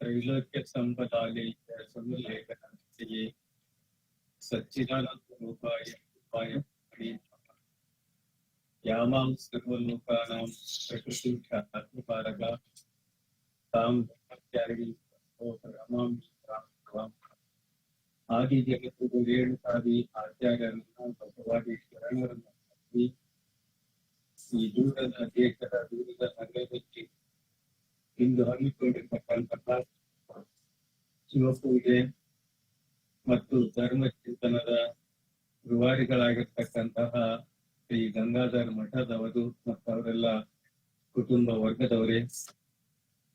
त्रैलोक्य संपदालय संलेखनांतये सच्चिदानंद रूपाय रूपाय हरि नमः। यामां सर्वलोकानां प्रकृतिं ख्यात्मकारक तां ಬ್ರಹ್ಮಚಾರಿಣಿ ರಮಾಂ ರಾಮ್ ಆದಿ ಜಗತ್ತು ರೇಣುಕಾದಿ ಆಚಾರ್ಯರನ್ನ ಬಸವಾದಿ ಶರಣರನ್ನ ನಂಬಿ ಈ ದೂರದ ದೇಶದ ದೂರದ ನಗರದಲ್ಲಿ ಇಂದು ಹಮ್ಮಿಕೊಂಡಿರ್ತಕ್ಕಂತಹ ಶಿವಪೂಜೆ ಮತ್ತು ಧರ್ಮ ಚಿಂತನದ ರೂವಾರಿಗಳಾಗಿರ್ತಕ್ಕಂತಹ ಶ್ರೀ ಗಂಗಾಧರ ಮಠದವರು ಮತ್ತು ಅವರೆಲ್ಲ ಕುಟುಂಬ ವರ್ಗದವರೇ,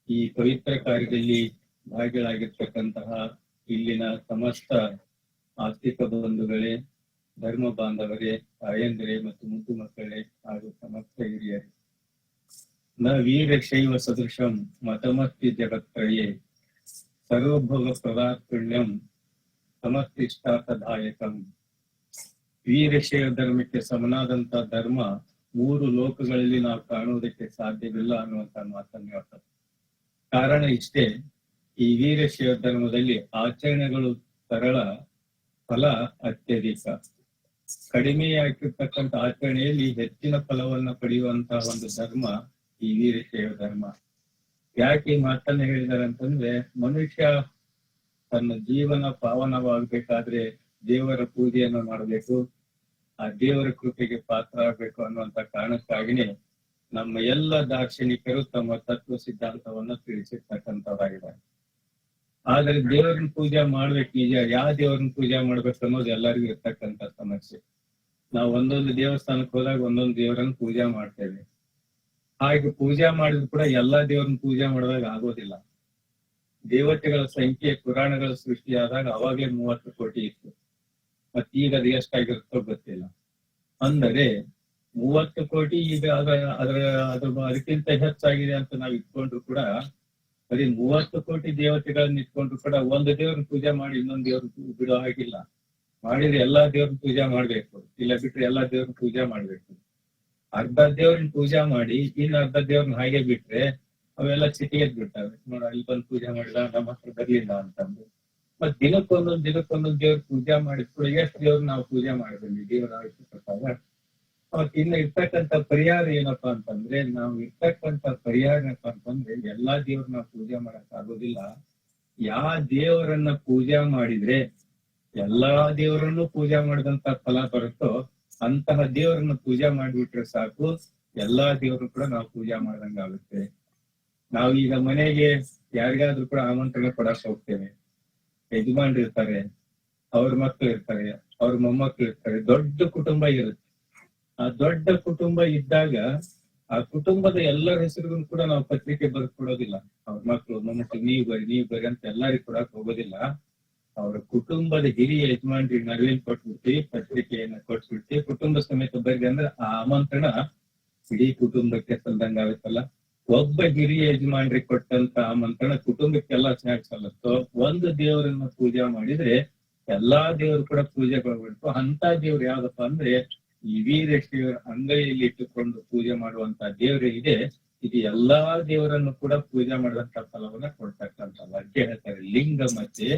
ಈ ಪವಿತ್ರ ಕಾರ್ಯದಲ್ಲಿ ಭಾಗಿಗಳಾಗಿರ್ತಕ್ಕಂತಹ ಇಲ್ಲಿನ ಸಮಸ್ತ ಆರ್ಥಿಕ ಬಂಧುಗಳೇ, ಧರ್ಮ ಬಾಂಧವರೇ, ತಾಯಂದಿರೇ ಮತ್ತು ಮುದ್ದು ಮಕ್ಕಳೇ ಹಾಗೂ ಸಮಸ್ತ ಹಿರಿಯರೇ. ನ ವೀರಶೈವ ಸದೃಶಂ ಮತಮಸ್ತಿ ಜಗತ್ತ್ರಯೇ ಸರ್ವಭೋಗ ಪ್ರದಾತ್ಪುಣ್ಯಂ ಸಮಸ್ತಿಷ್ಟಾರ್ಥದಾಯಕಂ ವೀರಶೈವ ಧರ್ಮಕ್ಕೆ ಸಮನಾದಂತ ಧರ್ಮ ಮೂರು ಲೋಕಗಳಲ್ಲಿ ನಾವು ಕಾಣುವುದಕ್ಕೆ ಸಾಧ್ಯವಿಲ್ಲ ಅನ್ನುವಂತ ಮಾತನ್ನು ಹೇಳ್ತಾರೆ. ಕಾರಣ ಇಷ್ಟೇ, ಈ ವೀರಶೈವ ಧರ್ಮದಲ್ಲಿ ಆಚರಣೆಗಳು ಸರಳ, ಫಲ ಅತ್ಯಧಿಕ. ಕಡಿಮೆಯಾಗಿರ್ತಕ್ಕಂಥ ಆಚರಣೆಯಲ್ಲಿ ಹೆಚ್ಚಿನ ಫಲವನ್ನ ಪಡೆಯುವಂತಹ ಒಂದು ಧರ್ಮ ಈ ವೀರಶೈವ ಧರ್ಮ. ಯಾಕೆ ಈ ಮಾತನ್ನ ಹೇಳಿದ್ದಾರೆ ಅಂತಂದ್ರೆ ಮನುಷ್ಯ ತನ್ನ ಜೀವನ ಪಾವನವಾಗಬೇಕಾದ್ರೆ ದೇವರ ಪೂಜೆಯನ್ನು ಮಾಡಬೇಕು, ಆ ದೇವರ ಕೃಪೆಗೆ ಪಾತ್ರ ಆಗ್ಬೇಕು ಅನ್ನುವಂತ ಕಾರಣಕ್ಕಾಗಿನೇ ನಮ್ಮ ಎಲ್ಲ ದಾರ್ಶನಿಕರು ತಮ್ಮ ತತ್ವ ಸಿದ್ಧಾಂತವನ್ನ ತಿಳಿಸಿರ್ತಕ್ಕಂಥದ್ದಾಗಿದೆ. ಆದ್ರೆ ದೇವರನ್ನ ಪೂಜೆ ಮಾಡ್ಬೇಕು ನಿಜ ಯಾವ ದೇವರನ್ನ ಪೂಜೆ ಮಾಡ್ಬೇಕು ಅನ್ನೋದು ಎಲ್ಲರಿಗೂ ಇರ್ತಕ್ಕಂಥ ಸಮಸ್ಯೆ. ನಾವು ಒಂದೊಂದು ದೇವಸ್ಥಾನಕ್ಕೆ ಹೋದಾಗ ಒಂದೊಂದು ದೇವರನ್ನ ಪೂಜೆ ಮಾಡ್ತೇವೆ. ಹಾಗೆ ಪೂಜೆ ಮಾಡಿದ್ರು ಕೂಡ ಎಲ್ಲಾ ದೇವರನ್ನ ಪೂಜೆ ಮಾಡಿದಾಗ ಆಗೋದಿಲ್ಲ. ದೇವತೆಗಳ ಸಂಖ್ಯೆ, ಪುರಾಣಗಳ ಸೃಷ್ಟಿಯಾದಾಗ ಅವಾಗಲೇ ಮೂವತ್ತು ಕೋಟಿ ಇತ್ತು. ಮತ್ ಈಗ ಅದು ಎಷ್ಟಾಗಿರುತ್ತೋ ಗೊತ್ತಿಲ್ಲ. ಅಂದರೆ ಮೂವತ್ತು ಕೋಟಿ ಈಗ ಅದರ ಅದರ, ಅದು ಅದಕ್ಕಿಂತ ಹೆಚ್ಚಾಗಿದೆ ಅಂತ ನಾವು ಇಟ್ಕೊಂಡ್ರು ಕೂಡ ಅದೇ ಮೂವತ್ತು ಕೋಟಿ ದೇವತೆಗಳನ್ನ ಇಟ್ಕೊಂಡ್ರು ಕೂಡ ಒಂದು ದೇವ್ರನ್ನ ಪೂಜೆ ಮಾಡಿ ಇನ್ನೊಂದು ದೇವ್ರ ಬಿಡೋ ಹಾಗಿಲ್ಲ. ಮಾಡಿದ್ರೆ ಎಲ್ಲಾ ದೇವ್ರನ್ನ ಪೂಜೆ ಮಾಡ್ಬೇಕು. ಇಲ್ಲ ಬಿಟ್ರೆ ಎಲ್ಲಾ ದೇವ್ರನ್ನ ಪೂಜೆ ಮಾಡ್ಬೇಕು. ಅರ್ಧ ದೇವ್ರನ್ನ ಪೂಜಾ ಮಾಡಿ, ಇನ್ನು ಅರ್ಧ ದೇವ್ರನ್ನ ಹಾಗೆ ಬಿಟ್ರೆ ಅವೆಲ್ಲ ಚಿಟಿಗೆದ್ ಬಿಡ್ತವೆ ನೋಡ, ಅಲ್ಲಿ ಬಂದು ಪೂಜೆ ಮಾಡಿಲ್ಲ, ನಮ್ಮ ಹತ್ರ ಬರ್ಲಿಲ್ಲ ಅಂತಂದು. ಮತ್ ದಿನಕ್ಕೊಂದೊಂದ್ ದಿನಕ್ಕೊಂದೊಂದ್ ದೇವ್ರ ಪೂಜಾ ಮಾಡಿದ್ ಕೂಡ ಎಷ್ಟು ದೇವ್ರ ನಾವು ಪೂಜೆ ಮಾಡಿದ್ವಿ ದೇವ್ರ ಆಯ್ತು ಪ್ರಕಾರ ಇನ್ನು ಇರ್ತಕ್ಕಂತ ಪರಿಹಾರ ಏನಪ್ಪಾ ಅಂತಂದ್ರೆ, ನಾವು ಇರ್ತಕ್ಕಂತ ಪರಿಹಾರ ಏನಪ್ಪಾ ಅಂತಂದ್ರೆ, ಎಲ್ಲಾ ದೇವ್ರ ನಾವು ಪೂಜೆ ಮಾಡಕ್ ಆಗೋದಿಲ್ಲ ಯಾವ ದೇವರನ್ನ ಪೂಜಾ ಮಾಡಿದ್ರೆ, ಎಲ್ಲಾ ದೇವರನ್ನು ಪೂಜಾ ಮಾಡಿದಂತ ಫಲ ಬರುತ್ತೋ ಅಂತಹ ದೇವರನ್ನ ಪೂಜಾ ಮಾಡಿಬಿಟ್ರೆ ಸಾಕು, ಎಲ್ಲಾ ದೇವರು ಕೂಡ ನಾವು ಪೂಜಾ ಮಾಡ್ದಂಗ ಆಗುತ್ತೆ. ನಾವು ಈಗ ಮನೆಗೆ ಯಾರಿಗಾದ್ರೂ ಕೂಡ ಆಮಂತ್ರಣ ಕೊಡಕ್ ಹೋಗ್ತೇವೆ. ಯಜಮಾನ್ರು ಇರ್ತಾರೆ, ಅವ್ರ ಮಕ್ಕಳು ಇರ್ತಾರೆ, ಅವ್ರ ಮೊಮ್ಮಕ್ಕಳು ಇರ್ತಾರೆ, ದೊಡ್ಡ ಕುಟುಂಬ ಇರುತ್ತೆ. ಆ ದೊಡ್ಡ ಕುಟುಂಬ ಇದ್ದಾಗ ಆ ಕುಟುಂಬದ ಎಲ್ಲರ ಹೆಸರುಗಳು ಕೂಡ ನಾವು ಪತ್ರಿಕೆ ಬರ್ಕೊಡೋದಿಲ್ಲ ಅವ್ರ ಮಕ್ಕಳು ಮೊಮ್ಮಕ್ಕಳು ನೀವು ಬರ್ರಿ ನೀವು ಬರ್ರಿ ಅಂತ ಎಲ್ಲರಿಗೂ ಕೊಡಕ್ ಹೋಗೋದಿಲ್ಲ. ಅವ್ರ ಕುಟುಂಬದ ಹಿರಿಯ ಯಜಮಾನ್ರಿ ನಡುವಿನ ಕೊಟ್ಬಿಡ್ತೀವಿ ಪತ್ರಿಕೆಯನ್ನ ಕೊಟ್ಬಿಡ್ತೀವಿ ಕುಟುಂಬ ಸಮೇತ ಬರ್ರಿ ಅಂದ್ರೆ ಆ ಆಮಂತ್ರಣ ಇಡೀ ಕುಟುಂಬಕ್ಕೆ ಸಲ್ದಂಗ ಆಗುತ್ತಲ್ಲ. ಒಬ್ಬ ಹಿರಿಯ ಯಜಮಾನ್ರಿ ಕೊಟ್ಟಂತ ಆಮಂತ್ರಣ ಕುಟುಂಬಕ್ಕೆಲ್ಲ ಸಲ್ಲತ್ತೋ ಒಂದು ದೇವರನ್ನ ಪೂಜೆ ಮಾಡಿದ್ರೆ ಎಲ್ಲಾ ದೇವರು ಕೂಡ ಪೂಜೆ ಕೊಡ್ಬೇಕು ಅಂತ ದೇವ್ರು ಯಾವ್ದಪ್ಪ ಅಂದ್ರೆ ಈ ವೀರಶೈವರ ಅಂಗೈಯಲ್ಲಿ ಇಟ್ಟುಕೊಂಡು ಪೂಜೆ ಮಾಡುವಂತ ದೇವರು ಇದೆ. ಇದು ಎಲ್ಲಾ ದೇವರನ್ನು ಕೂಡ ಪೂಜೆ ಮಾಡುವಂತ ಫಲವನ್ನ ಕೊಡ್ತಕ್ಕಂಥ ವಾಕ್ಯ ಹೇಳ್ತಾರೆ. ಲಿಂಗ ಮತ್ತೆ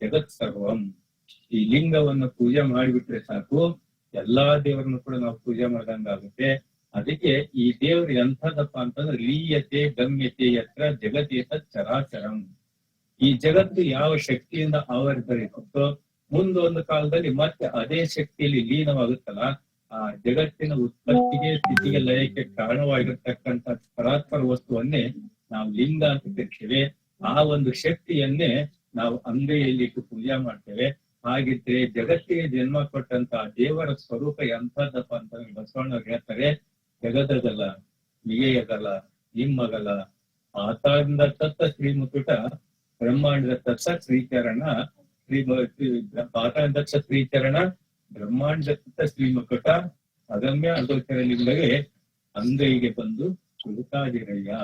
ಜಗತ್ ಸರ್ವಂ ಈ ಲಿಂಗವನ್ನು ಪೂಜೆ ಮಾಡಿಬಿಟ್ರೆ ಸಾಕು, ಎಲ್ಲಾ ದೇವರನ್ನು ಕೂಡ ನಾವು ಪೂಜೆ ಮಾಡ್ದಂಗಾಗುತ್ತೆ ಅದಕ್ಕೆ ಈ ದೇವರು ಎಂಥದಪ್ಪ ಅಂತಂದ್ರೆ ಲೀಯತೆ ಗಮ್ಯತೆ ಯತ್ರ ಜಗತ್ತೇತ ಚರಾಚರಂ. ಈ ಜಗತ್ತು ಯಾವ ಶಕ್ತಿಯಿಂದ ಆವರಿಸಲಿರುತ್ತೋ ಮುಂದೊಂದು ಕಾಲದಲ್ಲಿ ಮತ್ತೆ ಅದೇ ಶಕ್ತಿಯಲ್ಲಿ ಲೀನವಾಗುತ್ತಲ್ಲ, ಆ ಜಗತ್ತಿನ ಉತ್ಪತ್ತಿಗೆ ಸ್ಥಿತಿಗೆ ಲಯಕ್ಕೆ ಕಾರಣವಾಗಿರ್ತಕ್ಕಂತ ಪರಾತ್ಪರ ವಸ್ತುವನ್ನೇ ನಾವು ಲಿಂಗ ಅಂತ ಕರಿತೇವೆ. ಆ ಒಂದು ಶಕ್ತಿಯನ್ನೇ ನಾವು ಅಂಗೈಯಲ್ಲಿ ಇಟ್ಟು ಪೂಜೆ ಮಾಡ್ತೇವೆ. ಹಾಗಿದ್ರೆ ಜಗತ್ತಿಗೆ ಜನ್ಮ ಕೊಟ್ಟಂತ ದೇವರ ಸ್ವರೂಪ ಎಂಥದ್ದಪ್ಪ ಅಂತ ಬಸವಣ್ಣವ್ರು ಹೇಳ್ತಾರೆ. ಜಗದಗಲ ನಿಯಗಲ ನಿಮ್ಮಗಲ ಆತಂದ ತತ್ತ ಶ್ರೀಮುಕುಟ, ಬ್ರಹ್ಮಾಂಡದ ತತ್ತ ಶ್ರೀಚರಣ ಶ್ರೀ ಪಾತಾಂಡ ಶ್ರೀಚರಣ, ಬ್ರಹ್ಮಾಂಡದ ತತ್ತ ಶ್ರೀಮುಕುಟ ಅದಮ್ಯ ಅಗೋಚರ ಲಿಂಗಗೆ ಅಂಗೈಗೆ ಬಂದು ಸುಡುತ್ತಾದಿರಯ್ಯ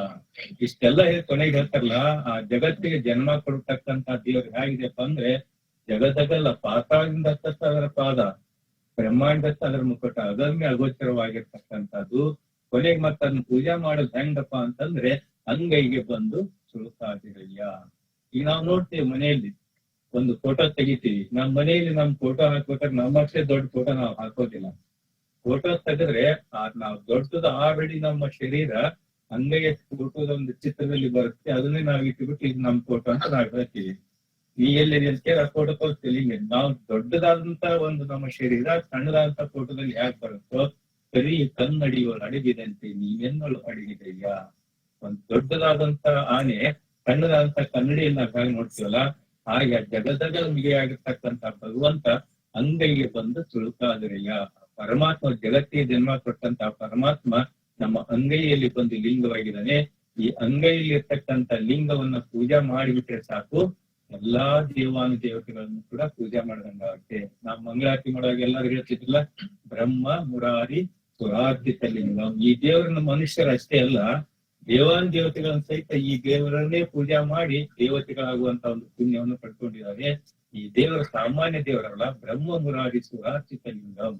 ಇಷ್ಟೆಲ್ಲ ಕೊನೆಗೆ ಹೇಳ್ತಾರಲ್ಲ, ಆ ಜಗತ್ತಿಗೆ ಜನ್ಮ ಕೊಡ್ತಕ್ಕಂತ ದೇವ್ರು ಹೇಗಿದೆಪ್ಪ ಅಂದ್ರೆ, ಜಗದಗಲ್ಲ, ಪಾತಾಳದಿಂದ ಅದರ ಪಾದ, ಬ್ರಹ್ಮಾಂಡ ಅದರ ಮುಖಟ ಅದನ್ನೇ ಅಗೋಚರವಾಗಿರ್ತಕ್ಕಂಥದ್ದು. ಕೊನೆಗೆ ಮತ್ತ ಅದನ್ನ ಪೂಜೆ ಮಾಡೋದು ಹೆಂಗಪ್ಪ ಅಂತಂದ್ರೆ, ಅಂಗೈಗೆ ಬಂದು ಸುಳುತ್ತಾದಿರಯ್ಯ ಈಗ ನಾವು ನೋಡ್ತೀವಿ ಮನೆಯಲ್ಲಿ, ಒಂದು ಫೋಟೋ ತೆಗಿತೀವಿ. ನಮ್ ಮನೆಯಲ್ಲಿ ನಮ್ ಫೋಟೋ ಹಾಕ್ಬೇಕಾದ್ರೆ ನಮ್ಮಷ್ಟೇ ದೊಡ್ಡ ಫೋಟೋ ನಾವು ಹಾಕೋದಿಲ್ಲ. ಫೋಟೋ ತೆಗೆದ್ರೆ, ಆ, ನಾವು ದೊಡ್ಡದ ಆಲ್ರೆಡಿ ನಮ್ಮ ಶರೀರ ಅಂಗೈಯ ಫೋಟೋದ ಒಂದು ಚಿತ್ರದಲ್ಲಿ ಬರುತ್ತೆ. ಅದನ್ನೇ ನಾವು ಇಟ್ಬಿಟ್ಟು ಇದು ನಮ್ ಫೋಟೋ ಅಂತ ನಾವು ಹೇಳ್ತೀವಿ. ಈ ಎಲ್ಲಿ ಅಂತ ಆ ಫೋಟೋ ತೋರಿಸ್ತೀವಿ ಹಿಂಗೆ ನಾವು ದೊಡ್ಡದಾದಂತ ಒಂದು ನಮ್ಮ ಶರೀರ ಸಣ್ಣದಾದಂತ ಫೋಟೋದಲ್ಲಿ ಯಾಕೆ ಬರುತ್ತೋ, ಸರಿ ಕನ್ನಡಿಯೋಳು ಅಡಗಿದಂತೆ ನೀವೆನ್ನಳು ಅಡಗಿದೆಯಾ ಒಂದ್ ದೊಡ್ಡದಾದಂತ ಆನೆ ಸಣ್ಣದಾದಂತ ಕನ್ನಡಿಯನ್ನ ಹೇಗೆ ನೋಡ್ತೀವಲ್ಲ, ಹಾಗೆ ಜಗದಗ ಆಗಿರ್ತಕ್ಕಂತ ಭಗವಂತ ಅಂಗೈಗೆ ಬಂದು ತುಳುಕಾದರೆಯ ಪರಮಾತ್ಮ ಜಗತ್ತಿಗೆ ಜನ್ಮ ಕೊಟ್ಟಂತ ಪರಮಾತ್ಮ ನಮ್ಮ ಅಂಗೈಯಲ್ಲಿ ಬಂದು ಲಿಂಗವಾಗಿದ್ದಾನೆ. ಈ ಅಂಗೈಯಲ್ಲಿ ಇರ್ತಕ್ಕಂತ ಲಿಂಗವನ್ನ ಪೂಜಾ ಮಾಡಿಬಿಟ್ರೆ ಸಾಕು. ಎಲ್ಲಾ ದೇವಾನು ದೇವತೆಗಳನ್ನು ಕೂಡ ಪೂಜೆ ಮಾಡಿದಂಗಾಗುತ್ತೆ ನಾವು ಮಂಗಳಾರತಿ ಮಾಡುವಾಗ ಎಲ್ಲರೂ ಹೇಳ್ತಿದ್ರಲ್ಲ, ಬ್ರಹ್ಮ, ಮುರಾರಿ ಸುರಾರ್ಜಿತ ಲಿಂಗಂ. ಈ ದೇವರನ್ನ ಮನುಷ್ಯರಷ್ಟೇ ಅಲ್ಲ ದೇವಾನು ದೇವತೆಗಳನ್ನ ಸಹಿತ ಈ ದೇವರನ್ನೇ ಪೂಜಾ ಮಾಡಿ ದೇವತೆಗಳಾಗುವಂತ ಒಂದು ಪುಣ್ಯವನ್ನು ಪಡ್ಕೊಂಡಿದ್ದಾರೆ ಈ ದೇವರ ಸಾಮಾನ್ಯ ದೇವರಲ್ಲ, ಬ್ರಹ್ಮ, ಮುರಾರಿ ಸುರಾರ್ಜಿತ ಲಿಂಗಂ.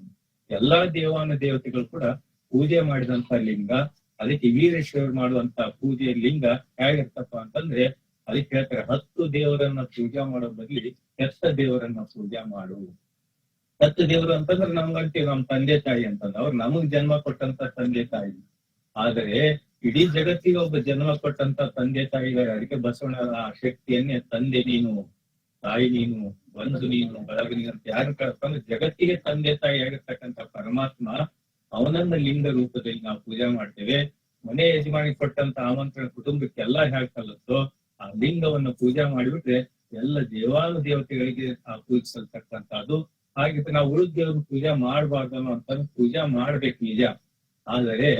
ಎಲ್ಲಾ ದೇವಾನ ದೇವತೆಗಳು ಕೂಡ ಪೂಜೆ ಮಾಡಿದಂತ ಲಿಂಗ, ಅದಕ್ಕೆ ವೀರೇಶ್ವರ ಮಾಡುವಂತ ಪೂಜೆಯ ಲಿಂಗ ಹೇಗಿರ್ತಪ್ಪ ಅಂತಂದ್ರೆ ಅದಕ್ಕೆ ಹೇಳ್ತಾರೆ, ಹತ್ತು ದೇವರನ್ನ ಪೂಜಾ ಮಾಡೋ ಬದಲಿ ಕೆತ್ತ ದೇವರನ್ನ ಪೂಜಾ ಮಾಡು. ಹತ್ತು ದೇವರು ಅಂತಂದ್ರೆ ನಮ್ಗಂತೀವಿ ನಮ್ ತಂದೆ ತಾಯಿ ಅಂತಂದ್ರೆ. ಅವ್ರು ನಮಗ್ ಜನ್ಮ ಕೊಟ್ಟಂತ ತಂದೆ ತಾಯಿ. ಆದರೆ ಇಡೀ ಜಗತ್ತಿಗೆ ಒಬ್ಬ ಜನ್ಮ ಕೊಟ್ಟಂತ ತಂದೆ ತಾಯಿ ಇದ್ದಾರೆ ಅದಕ್ಕೆ ಬಸವಣ್ಣ ಶಕ್ತಿಯನ್ನೇ ತಂದೆ ನೀನು. ತಾಯಿ ನೀನು, ಬಂಧು ನೀನು, ಬಳಗ ನೀನು ಅಂತ ಯಾರು ಜಗತ್ತಿಗೆ ತಂದೆ ತಾಯಿ ಆಗಿರ್ತಕ್ಕಂಥ ಪರಮಾತ್ಮ ಅವನನ್ನ ಲಿಂಗ ರೂಪದಲ್ಲಿ ನಾವು ಪೂಜೆ ಮಾಡ್ತೇವೆ. ಮನೆ ಯಜಮಾನಿ ಕೊಟ್ಟಂತ ಆಮಂತ್ರಣ ಕುಟುಂಬಕ್ಕೆ ಎಲ್ಲ ಹೇಗೆ ಆ ಲಿಂಗವನ್ನು ಪೂಜೆ ಮಾಡಿಬಿಟ್ರೆ ಎಲ್ಲ ದೇವಾನು ದೇವತೆಗಳಿಗೆ ಆ ಪೂಜಿಸಲ್ತಕ್ಕಂಥದ್ದು ಹಾಗೆ ನಾವು ಉಳಿದ ದೇವ್ರ ಪೂಜೆ ಮಾಡಬಾರ್ದು ಅಂತ ಪೂಜೆ ಮಾಡ್ಬೇಕು ನಿಜ. ಆದರೆ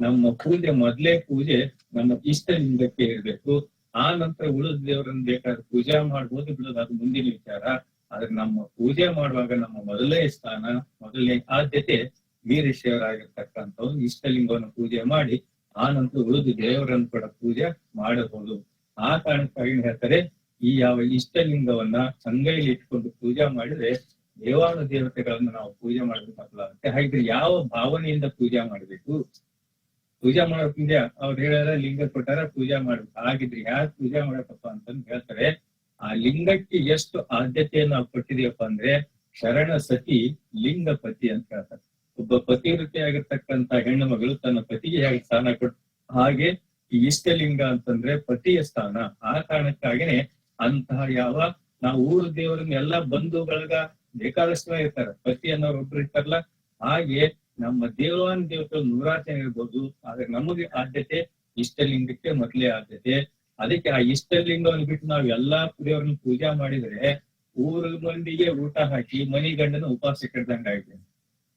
ನಮ್ಮ ಪೂಜೆ ಮೊದಲೇ ಪೂಜೆ ನಮ್ಮ ಇಷ್ಟ ಲಿಂಗಕ್ಕೆ ಇರಬೇಕು. ಆ ನಂತರ ಉಳಿದ ದೇವರನ್ನ ಬೇಕಾದ್ರೆ ಪೂಜೆ ಮಾಡ್ಬೋದು ಬಿಡೋದು. ಅದು ಮುಂದಿನ ವಿಚಾರ. ಆದ್ರೆ ನಮ್ಮ ಪೂಜೆ ಮಾಡುವಾಗ ನಮ್ಮ ಮೊದಲನೇ ಸ್ಥಾನ, ಮೊದಲನೇ ಆದ್ಯತೆ ವೀರಶಿವರಾಗಿರ್ತಕ್ಕಂಥವ್ರು ಇಷ್ಟಲಿಂಗವನ್ನು ಪೂಜೆ ಮಾಡಿ, ಆ ನಂತರ ಉಳಿದು ದೇವರನ್ನು ಕೂಡ ಪೂಜೆ ಮಾಡಬಹುದು. ಆ ಕಾರಣಕ್ಕಾಗಿ ಹೇಳ್ತಾರೆ, ಈ ಯಾವ ಇಷ್ಟಲಿಂಗವನ್ನ ಸಂಗೈಲಿ ಇಟ್ಕೊಂಡು ಪೂಜೆ ಮಾಡಿದ್ರೆ ದೇವಾನು ದೇವತೆಗಳನ್ನ ನಾವು ಪೂಜೆ ಮಾಡಬೇಕಾಗುತ್ತೆ ಹಾಗಿದ್ರೆ ಯಾವ ಭಾವನೆಯಿಂದ ಪೂಜೆ ಮಾಡ್ಬೇಕು? ಪೂಜೆ ಮಾಡೋಕ್ ಮುಂದೆ ಅವ್ರು ಹೇಳಿದ್ರೆ ಲಿಂಗ ಕೊಟ್ಟಾರ ಪೂಜಾ ಮಾಡ್ಬೇಕು ಹಾಗಿದ್ರೆ ಯಾರು ಪೂಜಾ ಮಾಡಕಪ್ಪ ಅಂತಂದು ಹೇಳ್ತಾರೆ. ಆ ಲಿಂಗಕ್ಕೆ ಎಷ್ಟು ಆದ್ಯತೆಯನ್ನು ನಾವು ಕೊಟ್ಟಿದೀವಪ್ಪ ಅಂದ್ರೆ ಶರಣ ಸತಿ ಲಿಂಗ ಪತಿ ಅಂತ ಹೇಳ್ತಾರೆ. ಒಬ್ಬ ಪತಿವೃತ್ತಿ ಆಗಿರ್ತಕ್ಕಂತ ಹೆಣ್ಣು ಮಗಳು ತನ್ನ ಪತಿಗೆ ಹೇಗೆ ಸ್ಥಾನ ಕೊಟ್ಟು ಹಾಗೆ ಈ ಇಷ್ಟಲಿಂಗ ಅಂತಂದ್ರೆ ಪತಿಯ ಸ್ಥಾನ. ಆ ಕಾರಣಕ್ಕಾಗಿನೇ ಅಂತಹ ಯಾವ ನಾವು ಊರು ದೇವರನ್ನ ಎಲ್ಲಾ ಬಂಧು ಬಳಗ ಬೇಕಾದಷ್ಟು ಇರ್ತಾರೆ ಪತಿ ಅನ್ನೋರು ಒಬ್ರು ಇರ್ತಾರಲ್ಲ, ಹಾಗೆ ನಮ್ಮ ದೇವಾನ ದೇವತೆಗಳು ನೂರಾರು ಇರ್ಬೋದು ಆದ್ರೆ ನಮಗೆ ಆದ್ಯತೆ ಇಷ್ಟಲಿಂಗಕ್ಕೆ ಮೊದಲೇ ಆದ್ಯತೆ. ಅದಕ್ಕೆ ಆ ಇಷ್ಟಲಿಂಗವನ್ನು ಬಿಟ್ಟು ನಾವು ಎಲ್ಲಾ ದೇವರನ್ನ ಪೂಜಾ ಮಾಡಿದ್ರೆ ಊರ ಮಂದಿಗೆ ಊಟ ಹಾಕಿ ಮನಿ ಗಂಡನ ಉಪವಾಸ ಕೆಡ್ದಂಗಾಗಿದೆ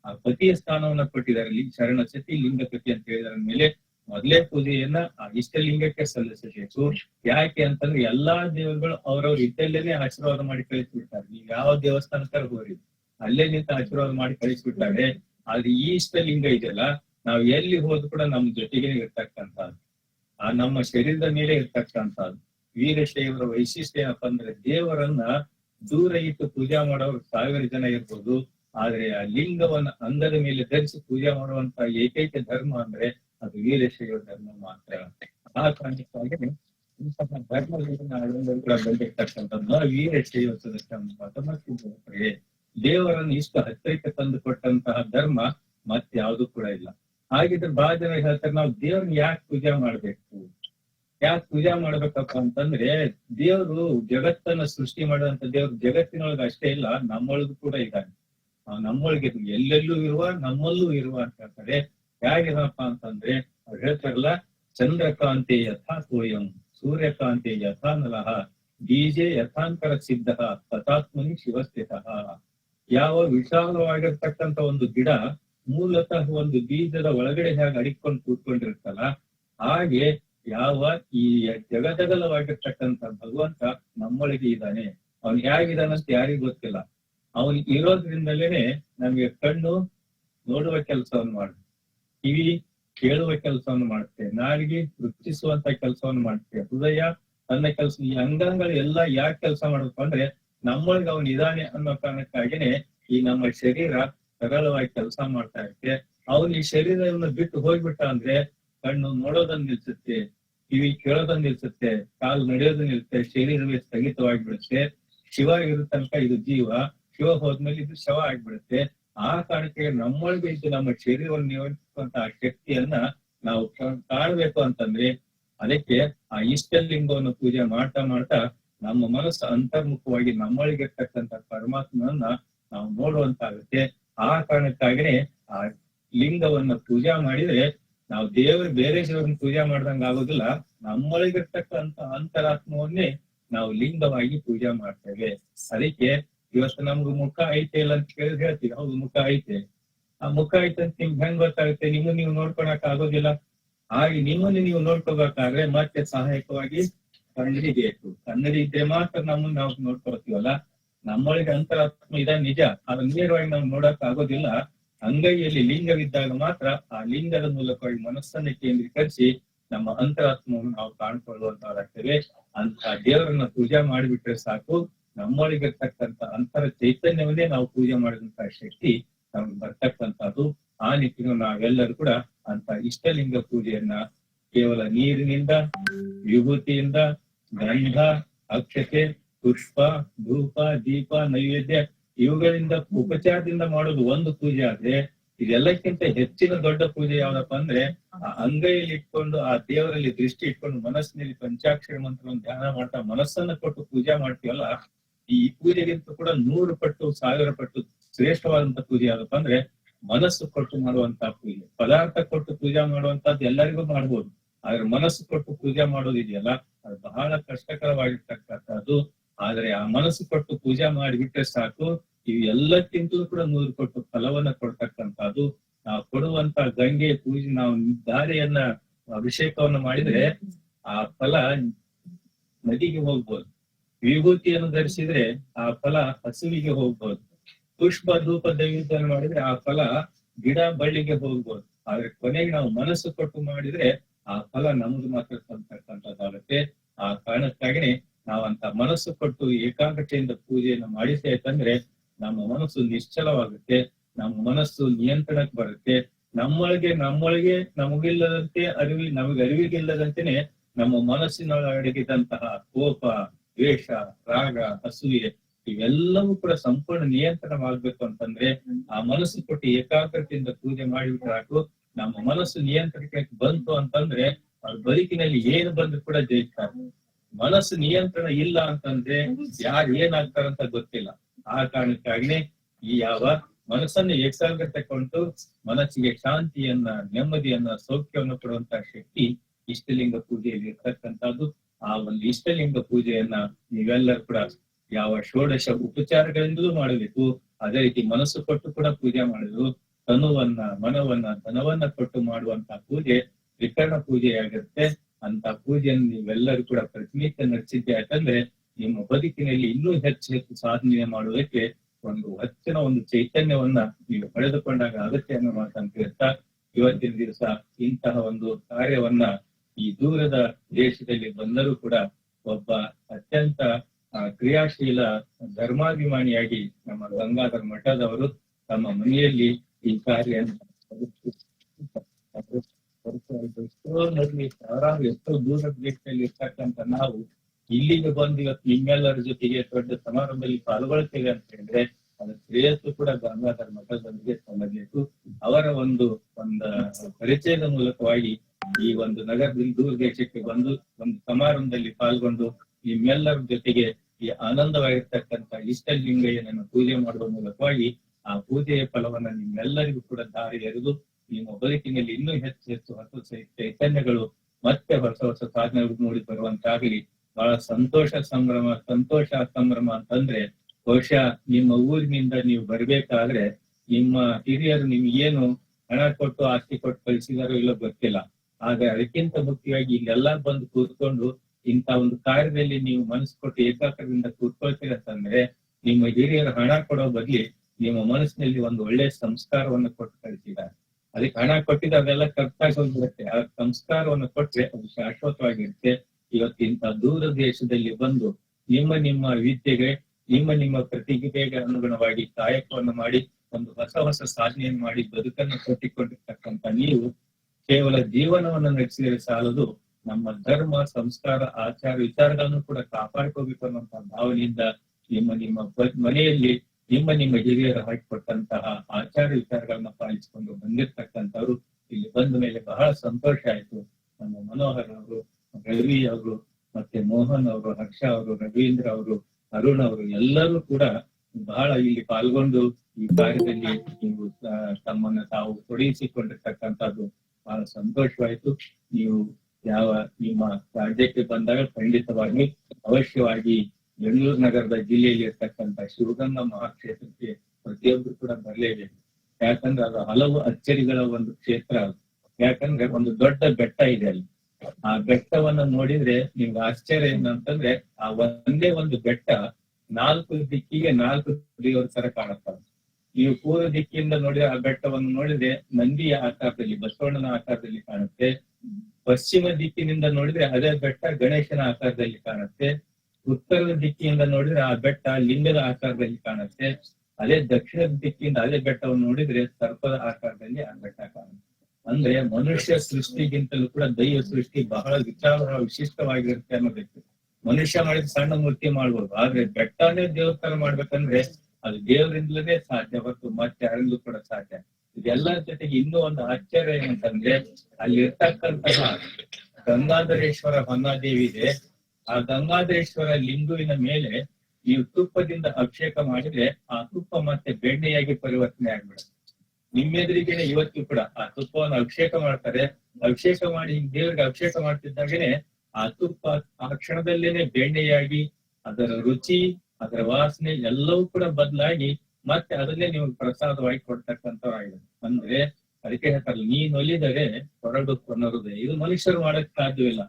ಆ ಪತಿಯ ಸ್ಥಾನವನ್ನ ಕೊಟ್ಟಿದ್ದಾರೆ ಇಲ್ಲಿ ಶರಣ ಸತಿ ಲಿಂಗ ಪತಿ ಅಂತ ಹೇಳಿದ ಮೇಲೆ ಮೊದಲೇ ಪೂಜೆಯನ್ನ ಆ ಇಷ್ಟಲಿಂಗಕ್ಕೆ ಸಲ್ಲಿಸಬೇಕು. ಯಾಕೆ ಅಂತಂದ್ರೆ ಎಲ್ಲಾ ದೇವರುಗಳು ಅವ್ರವ್ರ ಇದ್ದಲ್ಲೇನೆ ಆಶೀರ್ವಾದ ಮಾಡಿ ಕಳಿಸ್ಬಿಡ್ತಾರೆ. ನೀವು ಯಾವ ದೇವಸ್ಥಾನಕ್ಕಾರ ಹೋರಿ ಅಲ್ಲೇ ನಿಂತ ಆಶೀರ್ವಾದ ಮಾಡಿ ಕಳಿಸ್ಬಿಡ್ತಾರೆ ಆದ್ರೆ ಈ ಇಷ್ಟಲಿಂಗ ಇದೆಯಲ್ಲ, ನಾವು ಎಲ್ಲಿ ಹೋದ್ರು ಕೂಡ ನಮ್ ಜೊತೆಗೆ ಇರ್ತಕ್ಕಂಥದ್ದು. ಆ ನಮ್ಮ ಶರೀರದ ಮೇಲೆ ಇರ್ತಕ್ಕಂಥದ್ದು. ವೀರಶೈವರ, ವೈಶಿಷ್ಟ್ಯ ಏನಪ್ಪ ಅಂದ್ರೆ ದೇವರನ್ನ ದೂರ ಇಟ್ಟು ಪೂಜಾ ಮಾಡೋರು ಸಾವಿರ ಜನ ಇರ್ಬೋದು. ಆದ್ರೆ ಆ ಲಿಂಗವನ್ನ ಅಂಗದ ಮೇಲೆ ಧರಿಸಿ ಪೂಜೆ ಮಾಡುವಂತ ಏಕೈಕ ಧರ್ಮ ಅಂದ್ರೆ ಅದು ವೀರಶೈವ ಧರ್ಮ ಮಾತ್ರ. ಆ ಕಾರಣಕ್ಕಾಗಿ ಇಂತಹ ಧರ್ಮದಲ್ಲಿ ನಾವು ಕೂಡ ಬಂದಿರ್ತಕ್ಕಂಥದ್ದು ವೀರಶೈವ ಸದಸ್ಯ ದೇವರನ್ನು ಇಷ್ಟು ಹತ್ತಿರಕ್ಕೆ ತಂದು ಕೊಟ್ಟಂತಹ ಧರ್ಮ ಮತ್ತೆ ಯಾವುದು ಕೂಡ ಇಲ್ಲ. ಹಾಗಿದ್ರೆ ಬಹಳ ಜನ ಹೇಳ್ತಾರೆ, ನಾವು ದೇವ್ರನ್ನ ಯಾಕೆ ಪೂಜೆ ಮಾಡ್ಬೇಕು? ಯಾಕೆ ಪೂಜಾ ಮಾಡ್ಬೇಕಪ್ಪ ಅಂತಂದ್ರೆ, ದೇವರು ಜಗತ್ತನ್ನ ಸೃಷ್ಟಿ ಮಾಡುವಂತ ದೇವ್ರು ಜಗತ್ತಿನೊಳಗೆ ಅಷ್ಟೇ ಇಲ್ಲ, ನಮ್ಮೊಳಗು ಕೂಡ ಇದ್ದಾನೆ. ನಮ್ಮೊಳಗೆ ಎಲ್ಲೆಲ್ಲೂ ಇರುವ, ನಮ್ಮಲ್ಲೂ ಇರುವ ಅಂತ ಹೇಳ್ತಾರೆ. ಹೇಗಿರಪ್ಪ ಅಂತಂದ್ರೆ, ಅವ್ರು ಹೇಳ್ತಾರಲ್ಲ, ಚಂದ್ರಕಾಂತಿ ಯಥಾ ಸೋಯಂ, ಸೂರ್ಯಕಾಂತಿ ಯಥಾ ನಲಹ ಬೀಜೆ ಯಥಾಂತರ ಸಿದ್ಧ, ತಥಾತ್ಮನಿ ಶಿವಸ್ಥಿತ. ಯಾವ ವಿಶಾಲವಾಗಿರ್ತಕ್ಕಂತ ಒಂದು ಗಿಡ ಮೂಲತಃ ಒಂದು ಬೀಜದ ಒಳಗಡೆ ಹೇಗೆ ಅಡಿಕೊಂಡು ಕೂತ್ಕೊಂಡಿರ್ತಲ್ಲ ಹಾಗೆ ಯಾವ ಈ ಜಗದಗಲವಾಗಿರ್ತಕ್ಕಂಥ ಭಗವಂತ ನಮ್ಮೊಳಗೆ ಇದ್ದಾನೆ. ಅವನು ಹೇಗಿದ್ದಾನಂತ ಯಾರಿಗೂ ಗೊತ್ತಿಲ್ಲ. ಅವನ್ ಇರೋದ್ರಿಂದಲೇನೆ ನಮ್ಗೆ ಕಣ್ಣು ನೋಡುವ ಕೆಲಸವನ್ನು ಮಾಡುತ್ತೆ, ಕಿವಿ ಕೇಳುವ ಕೆಲಸವನ್ನು ಮಾಡುತ್ತೆ ನಾಲಿಗೆ ವೃತ್ತಿಸುವಂತ ಕೆಲಸವನ್ನು ಮಾಡುತ್ತೆ, ಹೃದಯ, ತನ್ನ ಕೆಲಸ, ಈ ಅಂಗಾಂಗಗಳು ಎಲ್ಲ ಯಾಕೆ ಕೆಲಸ ಮಾಡಬೇಕು ಅಂದ್ರೆ ನಮ್ಮೊಳಗೆ ಅವನು ಇದ್ದಾನೆ ಅನ್ನೋ ಕಾರಣಕ್ಕಾಗಿನೇ ಈ ನಮ್ಮ ಶರೀರ ಸರಳವಾಗಿ ಕೆಲಸ ಮಾಡ್ತಾ ಇರುತ್ತೆ. ಅವನು ಈ ಶರೀರವನ್ನು ಬಿಟ್ಟು ಹೋಗ್ಬಿಟ್ಟ ಅಂದ್ರೆ ಕಣ್ಣು ನೋಡೋದನ್ನ ನಿಲ್ಸುತ್ತೆ, ಕಿವಿ ಕೇಳೋದನ್ನ ನಿಲ್ಸುತ್ತೆ, ಕಾಲು ನಡೆಯೋದು ನಿಲ್ಸುತ್ತೆ ಶರೀರವೇ ಸ್ಥಗಿತವಾಗಿ ಬಿಡುತ್ತೆ ಶಿವ ಇರೋ ತನಕ ಇದು ಜೀವ, ಶಿವ ಹೋದ್ಮೇಲೆ ಇದು ಶವ ಆಗ್ಬಿಡುತ್ತೆ. ಆ ಕಾರಣಕ್ಕೆ ನಮ್ಮೊಳಗೆ ಇದ್ದು ನಮ್ಮ ಶರೀರವನ್ನು ನಿಯೋಜಿಸುವಂತ ಶಕ್ತಿಯನ್ನ ನಾವು ಕಾಣ್ಬೇಕು ಅಂತಂದ್ರೆ ಅದಕ್ಕೆ ಆ ಇಷ್ಟಲಿಂಗವನ್ನು ಪೂಜೆ ಮಾಡ್ತಾ ಮಾಡ್ತಾ ನಮ್ಮ ಮನಸ್ಸು ಅಂತರ್ಮುಖವಾಗಿ ನಮ್ಮೊಳಗಿರ್ತಕ್ಕಂಥ ಪರಮಾತ್ಮನನ್ನ ನಾವು ನೋಡುವಂತಾಗುತ್ತೆ. ಆ ಕಾರಣಕ್ಕಾಗಿನೇ ಆ ಲಿಂಗವನ್ನ ಪೂಜಾ ಮಾಡಿದ್ರೆ ನಾವು ದೇವರು ಬೇರೆ ದೇವರನ್ನ ಪೂಜಾ ಮಾಡ್ದಂಗ ಆಗೋದಿಲ್ಲ. ನಮ್ಮೊಳಗಿರ್ತಕ್ಕಂಥ ಅಂತರಾತ್ಮವನ್ನೇ ನಾವು ಲಿಂಗವಾಗಿ ಪೂಜಾ ಮಾಡ್ತೇವೆ. ಅದಕ್ಕೆ ಇವತ್ತು ನಮ್ಗೆ ಮುಖ ಐತೆ ಇಲ್ಲ ಅಂತ ಕೇಳಿದ್ರೆ ಹೇಳ್ತೀವಿ. ಹೌದು, ಮುಖ ಐತೆ. ಆ ಮುಖ ಐತೆ ಅಂತ ನಿಮ್ಗೆ ಹೆಂಗ್ ಗೊತ್ತಾಗುತ್ತೆ? ನಿಮ್ಮ ನೀವು ನೋಡ್ಕೊಳಕ್ ಆಗೋದಿಲ್ಲ. ಹಾಗೆ ನಿಮ್ಮನ್ನು ನೀವು ನೋಡ್ಕೋಬೇಕಾದ್ರೆ ಮತ್ತೆ ಸಹಾಯಕವಾಗಿ ಕನ್ನಡಿ ಬೇಕು. ಕನ್ನಡಿ ಇದ್ರೆ ಮಾತ್ರ ನಮ್ಮನ್ನ ನಾವು ನೋಡ್ಕೊಳ್ತೀವಲ್ಲ? ನಮ್ಮೊಳಗೆ ಅಂತರಾತ್ಮ ಇದ, ನಿಜ. ಅದು ನೇರವಾಗಿ ನಾವು ನೋಡಕ್ ಆಗೋದಿಲ್ಲ. ಅಂಗೈಯಲ್ಲಿ ಲಿಂಗವಿದ್ದಾಗ ಮಾತ್ರ ಆ ಲಿಂಗದ ಮೂಲಕವಾಗಿ ಮನಸ್ಸನ್ನ ಕೇಂದ್ರೀಕರಿಸಿ ನಮ್ಮ ಅಂತರಾತ್ಮವನ್ನು ನಾವು ಕಾಣ್ಕೊಳ್ಳುವಂತವರಾಗ್ತೇವೆ ಅಂತ ದೇವರನ್ನ ಪೂಜೆ ಮಾಡಿಬಿಟ್ರೆ ಸಾಕು. ನಮ್ಮೊಳಗಿರ್ತಕ್ಕಂಥ ಅಂತರ ಚೈತನ್ಯವನ್ನೇ ನಾವು ಪೂಜೆ ಮಾಡಿದಂತ ಶಕ್ತಿ ನಮ್ಗೆ ಬರ್ತಕ್ಕಂಥದ್ದು. ಆ ನಿಟ್ಟಿನ ನಾವೆಲ್ಲರೂ ಕೂಡ ಅಂತ ಇಷ್ಟಲಿಂಗ ಪೂಜೆಯನ್ನ ಕೇವಲ ನೀರಿನಿಂದ, ವಿಭೂತಿಯಿಂದ ಗಂಧ, ಅಕ್ಷತೆ, ಪುಷ್ಪ, ಧೂಪ, ದೀಪ, ನೈವೇದ್ಯ ಇವುಗಳಿಂದ ಉಪಚಾರದಿಂದ ಮಾಡೋದು ಒಂದು ಪೂಜೆ ಆದ್ರೆ ಇದೆಲ್ಲಕ್ಕಿಂತ ಹೆಚ್ಚಿನ ದೊಡ್ಡ ಪೂಜೆ ಯಾವ್ದಪ್ಪ ಅಂದ್ರೆ ಆ ಅಂಗೈಯಲ್ಲಿ ಇಟ್ಕೊಂಡು ಆ ದೇವರಲ್ಲಿ ದೃಷ್ಟಿ ಇಟ್ಕೊಂಡು ಮನಸ್ಸಿನಲ್ಲಿ ಪಂಚಾಕ್ಷರ ಮಂತ್ರವನ್ನು ಧ್ಯಾನ ಮಾಡ್ತಾ ಮನಸ್ಸನ್ನ ಕೊಟ್ಟು ಪೂಜೆ ಮಾಡ್ತೀವಲ್ಲ, ಈ ಪೂಜೆಗಿಂತ ಕೂಡ ನೂರು ಪಟ್ಟು, ಸಾವಿರ ಪಟ್ಟು ಶ್ರೇಷ್ಠವಾದಂತ ಪೂಜೆ ಯಾವ್ದಪ್ಪ ಅಂದ್ರೆ ಮನಸ್ಸು ಕೊಟ್ಟು ಮಾಡುವಂತ ಪೂಜೆ. ಪದಾರ್ಥ ಕೊಟ್ಟು ಪೂಜೆ ಮಾಡುವಂತದ್ದು ಎಲ್ಲರಿಗೂ ಮಾಡ್ಬೋದು. ಆದ್ರೆ ಮನಸ್ಸು ಕೊಟ್ಟು ಪೂಜೆ ಮಾಡೋದಿದೆಯಲ್ಲ ಅದು ಬಹಳ ಕಷ್ಟಕರವಾಗಿರ್ತಕ್ಕಂಥದ್ದು. ಆದ್ರೆ ಆ ಮನಸ್ಸು ಕೊಟ್ಟು ಪೂಜೆ ಮಾಡಿಬಿಟ್ರೆ ಸಾಕು ಇವು ಎಲ್ಲಕ್ಕಿಂತಲೂ ಕೂಡ ನೂರು ಕೊಟ್ಟು ಫಲವನ್ನ ಕೊಡ್ತಕ್ಕಂಥದ್ದು. ನಾವು ಕೊಡುವಂತ ಗಂಗೆ ಪೂಜೆ, ನಾವು ದಾರಿಯನ್ನ ಅಭಿಷೇಕವನ್ನು ಮಾಡಿದ್ರೆ ಆ ಫಲ ನದಿಗೆ ಹೋಗ್ಬೋದು. ವಿಭೂತಿಯನ್ನು ಧರಿಸಿದ್ರೆ ಆ ಫಲ ಹಸುವಿಗೆ ಹೋಗ್ಬೋದು. ಪುಷ್ಪ, ಧೂಪ ದೈವಿದ್ಯನ್ನು ಮಾಡಿದ್ರೆ ಆ ಫಲ ಗಿಡ ಬಳ್ಳಿಗೆ ಹೋಗ್ಬೋದು. ಆದ್ರೆ ಕೊನೆಗೆ ನಾವು ಮನಸ್ಸು ಕೊಟ್ಟು ಮಾಡಿದ್ರೆ ಆ ಫಲ ನಮ್ದು ಮಾತ್ರ ತಂದಕ್ಕಂಥದ್ದಾಗುತ್ತೆ ಆ ಕಾರಣಕ್ಕಾಗಿ ನಾವಂತ ಮನಸ್ಸು ಕೊಟ್ಟು ಏಕಾಗ್ರತೆಯಿಂದ ಪೂಜೆಯನ್ನು ಮಾಡಿಸೇಕಂದ್ರೆ ನಮ್ಮ ಮನಸ್ಸು ನಿಶ್ಚಲವಾಗುತ್ತೆ, ನಮ್ಮ ಮನಸ್ಸು ನಿಯಂತ್ರಣಕ್ಕೆ ಬರುತ್ತೆ. ನಮ್ಮೊಳಗೆ ನಮ್ಮೊಳಗೆ ನಮಗಿಲ್ಲದಂತೆ ಅರಿವಿ, ನಮಗೆ ಅರಿವಿಗಿಲ್ಲದಂತೆನೆ ನಮ್ಮ ಮನಸ್ಸಿನೊಳಗಿದಂತಹ ಕೋಪ, ದ್ವೇಷ, ರಾಗ ಹಸುವೆ ಇವೆಲ್ಲವೂ ಕೂಡ ಸಂಪೂರ್ಣ ನಿಯಂತ್ರಣವಾಗ್ಬೇಕು ಅಂತಂದ್ರೆ ಆ ಮನಸ್ಸು ಕೊಟ್ಟು ಏಕಾಗ್ರತೆಯಿಂದ ಪೂಜೆ ಮಾಡಿಬಿಟ್ರೆ ಸಾಕು ನಮ್ಮ ಮನಸ್ಸು ನಿಯಂತ್ರಣಕ್ಕೆ ಬಂತು ಅಂತಂದ್ರೆ ಅವ್ರ ಬದುಕಿನಲ್ಲಿ ಏನು ಬಂದ್ರು ಕೂಡ ಜಯಿಸ್ತಾರೆ ಮನಸ್ಸು ನಿಯಂತ್ರಣ ಇಲ್ಲ ಅಂತಂದ್ರೆ ಯಾರು ಏನಾಗ್ತಾರಂತ ಗೊತ್ತಿಲ್ಲ. ಆ ಕಾರಣಕ್ಕಾಗಿನೇ ಈ ಯಾವ ಮನಸ್ಸನ್ನು ಎಕ್ಸಾಗ ತಕೊಂಡು ಮನಸ್ಸಿಗೆ ಶಾಂತಿಯನ್ನ, ನೆಮ್ಮದಿಯನ್ನ, ಸೌಖ್ಯವನ್ನು ಕೊಡುವಂತ ಶಕ್ತಿ ಇಷ್ಟಲಿಂಗ ಪೂಜೆಯಲ್ಲಿ ಇರ್ತಕ್ಕಂಥದ್ದು. ಆ ಒಂದು ಇಷ್ಟಲಿಂಗ ಪೂಜೆಯನ್ನ ನೀವೆಲ್ಲರೂ ಕೂಡ ಯಾವ ಷೋಡಶ ಉಪಚಾರಗಳಿಂದಲೂ ಮಾಡಬೇಕು. ಅದೇ ರೀತಿ ಮನಸ್ಸು ಕೊಟ್ಟು ಕೂಡ ಪೂಜೆ ಮಾಡುದು ತನುವನ್ನ, ಮನವನ್ನ, ಧನವನ್ನ ಕೊಟ್ಟು ಮಾಡುವಂತ ಪೂಜೆ ತ್ರಿಕರಣ ಪೂಜೆಯಾಗಿರುತ್ತೆ ಅಂತ ಪೂಜೆಯನ್ನು ನೀವೆಲ್ಲರೂ ಕೂಡ ಪ್ರತಿನಿತ್ಯ ನಡೆಸಿದ್ದೆ. ಯಾಕಂದ್ರೆ ನಿಮ್ಮ ಬದುಕಿನಲ್ಲಿ ಇನ್ನೂ ಹೆಚ್ಚು ಹೆಚ್ಚು ಸಾಧನೆ ಮಾಡುವುದಕ್ಕೆ ಒಂದು ಹೆಚ್ಚಿನ ಒಂದು ಚೈತನ್ಯವನ್ನ ನೀವು ಪಡೆದುಕೊಂಡಾಗ ಅಗತ್ಯ ಅನ್ನೋ ಮಾತಂತ ಹೇಳ್ತಾ ಇವತ್ತಿನ ದಿವಸ ಇಂತಹ ಒಂದು ಕಾರ್ಯವನ್ನ ಈ ದೂರದ ದೇಶದಲ್ಲಿ ಬಂದರೂ ಕೂಡ ಒಬ್ಬ ಅತ್ಯಂತ ಕ್ರಿಯಾಶೀಲ, ಧರ್ಮಾಭಿಮಾನಿಯಾಗಿ ನಮ್ಮ ಗಂಗಾಧರ ಮಠದವರು ತಮ್ಮ ಮನೆಯಲ್ಲಿ ಕಾರ್ಯ ಎಷ್ಟೋ ದೂರ ದೇಶದಲ್ಲಿ ಇರ್ತಕ್ಕಂಥ ನಾವು ಇಲ್ಲಿಗೆ ಬಂದು ಇವತ್ತು ನಿಮ್ಮೆಲ್ಲರ ಜೊತೆಗೆ ದೊಡ್ಡ ಸಮಾರಂಭದಲ್ಲಿ ಪಾಲ್ಗೊಳ್ತೇವೆ ಅಂತ ಹೇಳಿದ್ರೆ ಅದರ ಶ್ರೇಯಸ್ಸು ಕೂಡ ಗಂಗಾಧರ ಮಠದೊಂದಿಗೆ ಸಲ್ಲಬೇಕು ಅವರ ಒಂದು, ಒಂದ ಪರಿಚಯದ ಮೂಲಕವಾಗಿ ಈ ಒಂದು ನಗರದಲ್ಲಿ ದೂರ ದೇಶಕ್ಕೆ ಬಂದು ಒಂದು ಸಮಾರಂಭದಲ್ಲಿ ಪಾಲ್ಗೊಂಡು ನಿಮ್ಮೆಲ್ಲರ ಜೊತೆಗೆ ಈ ಆನಂದವಾಗಿರ್ತಕ್ಕಂಥ ಇಷ್ಟಲಿಂಗಯ್ಯನನ್ನು ಪೂಜೆ ಮಾಡುವ ಮೂಲಕವಾಗಿ ಆ ಪೂಜೆಯ ಫಲವನ್ನ ನಿಮ್ಮೆಲ್ಲರಿಗೂ ಕೂಡ ದಾರಿ ಎರೆದು ನಿಮ್ಮ ಬದುಕಿನಲ್ಲಿ ಇನ್ನೂ ಹೆಚ್ಚು ಹೆಚ್ಚು ಹೊಸ ಚೈತನ್ಯಗಳು ಮತ್ತೆ ಹೊಸ ಹೊಸ ಸಾಧನೆಗಳು ನೋಡಿ ಬರುವಂತಾಗಲಿ. ಬಹಳ ಸಂತೋಷ ಸಂಭ್ರಮ ಸಂತೋಷ ಸಂಭ್ರಮ ಅಂತಂದ್ರೆ ಬಹುಶಃ ನಿಮ್ಮ ಊರಿನಿಂದ ನೀವು ಬರ್ಬೇಕಾದ್ರೆ ನಿಮ್ಮ ಹಿರಿಯರು ಏನು ಹಣ ಕೊಟ್ಟು, ಆಸ್ತಿ ಕೊಟ್ಟು ಕಳಿಸಿದಾರೋ ಇಲ್ಲೋ ಗೊತ್ತಿಲ್ಲ. ಆದ್ರೆ ಅದಕ್ಕಿಂತ ಮುಖ್ಯವಾಗಿ ಇಲ್ಲೆಲ್ಲ ಬಂದು ಕೂತ್ಕೊಂಡು ಇಂತ ಒಂದು ಕಾರ್ಯದಲ್ಲಿ ನೀವು ಮನಸ್ಸು ಕೊಟ್ಟು ಏಕಾಗ್ರದಿಂದ ಕೂತ್ಕೊಳ್ತೀರ ಅಂತಂದ್ರೆ ನಿಮ್ಮ ಹಿರಿಯರು ಹಣ ಕೊಡೋ ಬದ್ಲಿ ನಿಮ್ಮ ಮನಸ್ಸಿನಲ್ಲಿ ಒಂದು ಒಳ್ಳೆಯ ಸಂಸ್ಕಾರವನ್ನು ಕೊಟ್ಟು ಕಳಿಸಿದ್ದಾರೆ ಅದಕ್ಕೆ ಹಣ ಕೊಟ್ಟಿದ್ದು ಅದೆಲ್ಲ ಹೋಗ್ಬಿಡುತ್ತೆ ಆ ಸಂಸ್ಕಾರವನ್ನು ಕೊಟ್ರೆ ಅದು ಶಾಶ್ವತವಾಗಿರುತ್ತೆ. ಇವತ್ತು ಇಂಥ ದೂರ ದೇಶದಲ್ಲಿ ಬಂದು ನಿಮ್ಮ ನಿಮ್ಮ ವಿದ್ಯೆಗೆ, ನಿಮ್ಮ ನಿಮ್ಮ ಪ್ರತಿಭೆಗೆ ಅನುಗುಣವಾಗಿ ಕಾಯಕವನ್ನು ಮಾಡಿ, ಒಂದು ಹೊಸ ಹೊಸ ಸಾಧನೆಯನ್ನು ಮಾಡಿ ಬದುಕನ್ನು ಕಟ್ಟಿಕೊಂಡಿರ್ತಕ್ಕಂಥ ನೀವು ಕೇವಲ ಜೀವನವನ್ನು ನಡೆಸಿದರೆ ಸಾಲದು ನಮ್ಮ ಧರ್ಮ, ಸಂಸ್ಕಾರ, ಆಚಾರ ವಿಚಾರಗಳನ್ನು ಕೂಡ ಕಾಪಾಡ್ಕೋಬೇಕು ಅನ್ನುವಂತಹ ಭಾವನೆಯಿಂದ ನಿಮ್ಮ ನಿಮ್ಮ ಮನೆಯಲ್ಲಿ ನಿಮ್ಮ ನಿಮ್ಮ ಹಿರಿಯರು ಹಾಕಿಕೊಟ್ಟಂತಹ ಆಚಾರ ವಿಚಾರಗಳನ್ನ ಪಾಲಿಸಿಕೊಂಡು ಬಂದಿರ್ತಕ್ಕಂಥವ್ರು ಇಲ್ಲಿ ಬಂದ ಮೇಲೆ ಬಹಳ ಸಂತೋಷ ಆಯ್ತು. ನಮ್ಮ ಮನೋಹರ್ ಅವರು, ರವಿ ಅವರು, ಮತ್ತೆ ಮೋಹನ್ ಅವರು, ಹರ್ಷ ಅವರು, ರವೀಂದ್ರ ಅವರು, ಅರುಣ್ ಅವರು ಎಲ್ಲರೂ ಕೂಡ ಬಹಳ ಇಲ್ಲಿ ಪಾಲ್ಗೊಂಡು ಈ ಕಾರ್ಯದಲ್ಲಿ ನೀವು ತಮ್ಮನ್ನ ತಾವು ತೊಡಗಿಸಿಕೊಂಡಿರ್ತಕ್ಕಂಥದ್ದು ಬಹಳ ಸಂತೋಷವಾಯ್ತು. ನೀವು ಯಾವ ನಿಮ್ಮ ರಾಜ್ಯಕ್ಕೆ ಬಂದಾಗ ಖಂಡಿತವಾಗಿ ಅವಶ್ಯವಾಗಿ ಬೆಂಗಳೂರು ನಗರದ ಜಿಲ್ಲೆಯಲ್ಲಿ ಇರ್ತಕ್ಕಂತ ಶಿವಗಂಗಾ ಮಹಾಕ್ಷೇತ್ರಕ್ಕೆ ಪ್ರತಿಯೊಬ್ಬರು ಕೂಡ ಬರಲೇಬೇಕು. ಯಾಕಂದ್ರೆ ಅದು ಹಲವು ಅಚ್ಚರಿಗಳ ಒಂದು ಕ್ಷೇತ್ರ ಅದು. ಯಾಕಂದ್ರೆ ಒಂದು ದೊಡ್ಡ ಬೆಟ್ಟ ಇದೆ ಅಲ್ಲಿ. ಆ ಬೆಟ್ಟವನ್ನ ನೋಡಿದ್ರೆ ನಿಮ್ಗೆ ಆಶ್ಚರ್ಯ ಏನಂತಂದ್ರೆ ಆ ಒಂದೇ ಒಂದು ಬೆಟ್ಟ ನಾಲ್ಕು ದಿಕ್ಕಿಗೆ ನಾಲ್ಕು ದೇವರ ತರ ಕಾಣುತ್ತವೆ ನೀವು ಪೂರ್ವ ದಿಕ್ಕಿಯಿಂದ ನೋಡಿದ್ರೆ ಆ ಬೆಟ್ಟವನ್ನು ನೋಡಿದ್ರೆ ನಂದಿಯ ಆಕಾರದಲ್ಲಿ, ಬಸವಣ್ಣನ ಆಕಾರದಲ್ಲಿ ಕಾಣುತ್ತೆ. ಪಶ್ಚಿಮ ದಿಕ್ಕಿನಿಂದ ನೋಡಿದ್ರೆ ಅದೇ ಬೆಟ್ಟ ಗಣೇಶನ ಆಕಾರದಲ್ಲಿ ಕಾಣುತ್ತೆ. ಉತ್ತರದ ದಿಕ್ಕಿಯಿಂದ ನೋಡಿದ್ರೆ ಆ ಬೆಟ್ಟ ಲಿಂಗದ ಆಕಾರದಲ್ಲಿ ಕಾಣುತ್ತೆ. ಅದೇ ದಕ್ಷಿಣದ ದಿಕ್ಕಿಯಿಂದ ಅದೇ ಬೆಟ್ಟವನ್ನು ನೋಡಿದ್ರೆ ಸರ್ಪದ ಆಕಾರದಲ್ಲಿ ಆ ಬೆಟ್ಟ ಕಾಣುತ್ತೆ. ಅಂದ್ರೆ ಮನುಷ್ಯ ಸೃಷ್ಟಿಗಿಂತಲೂ ಕೂಡ ದೈವ ಸೃಷ್ಟಿ ಬಹಳ ವಿಚಾರ ವಿಶಿಷ್ಟವಾಗಿರುತ್ತೆ ಅನ್ನೋದಕ್ಕೆ. ಮನುಷ್ಯ ಮಾಡಿದ ಸಣ್ಣ ಮೂರ್ತಿ ಮಾಡ್ಬೋದು. ಆದ್ರೆ ಬೆಟ್ಟನೇ ದೇವಸ್ಥಾನ ಮಾಡ್ಬೇಕಂದ್ರೆ ಅದು ದೇವರಿಂದಲೇ ಸಾಧ್ಯ ಹೊರತು ಮತ್ತೆ ಯಾರಿಂದಲೂ ಕೂಡ ಸಾಧ್ಯ. ಇದೆಲ್ಲ ಜೊತೆಗೆ ಇನ್ನೂ ಒಂದು ಆಶ್ಚರ್ಯ ಏನಂತಂದ್ರೆ ಅಲ್ಲಿ ಇರ್ತಕ್ಕಂತಹ ಗಂಗಾಧರೇಶ್ವರ ಹೊನ್ನಾದೇವಿ ಇದೆ. ಆ ಗಂಗಾಧರೇಶ್ವರ ಲಿಂಗುವಿನ ಮೇಲೆ ನೀವು ತುಪ್ಪದಿಂದ ಅಭಿಷೇಕ ಮಾಡಿದ್ರೆ ಆ ತುಪ್ಪ ಮತ್ತೆ ಬೆಣ್ಣೆಯಾಗಿ ಪರಿವರ್ತನೆ ಆಗ್ಬಿಡುತ್ತೆ. ನಿಮ್ಮೆದುರಿಗೆನೆ ಇವತ್ತು ಕೂಡ ಆ ತುಪ್ಪವನ್ನು ಅಭಿಷೇಕ ಮಾಡ್ತಾರೆ. ಅಭಿಷೇಕ ಮಾಡಿ ದೇವರಿಗೆ ಅಭಿಷೇಕ ಮಾಡ್ತಿದ್ದಾಗನೆ ಆ ತುಪ್ಪ ಆ ಕ್ಷಣದಲ್ಲೇನೆ ಬೆಣ್ಣೆಯಾಗಿ ಅದರ ರುಚಿ, ಅದರ ವಾಸನೆ ಎಲ್ಲವೂ ಕೂಡ ಬದಲಾಗಿ ಮತ್ತೆ ಅದನ್ನೇ ನೀವು ಪ್ರಸಾದವಾಗಿ ಕೊಡ್ತಕ್ಕಂಥವಾಗಿದೆ ಅಂದ್ರೆ ಅದಕ್ಕೆ ಹೇಳ್ತಾರಲ್ಲ ನೀನ್ ಒಲಿದರೆ ಹೊರಡು ಕೊನರುದೇ. ಇದು ಮನುಷ್ಯರು ಮಾಡಕ್ ಸಾಧ್ಯವಿಲ್ಲ.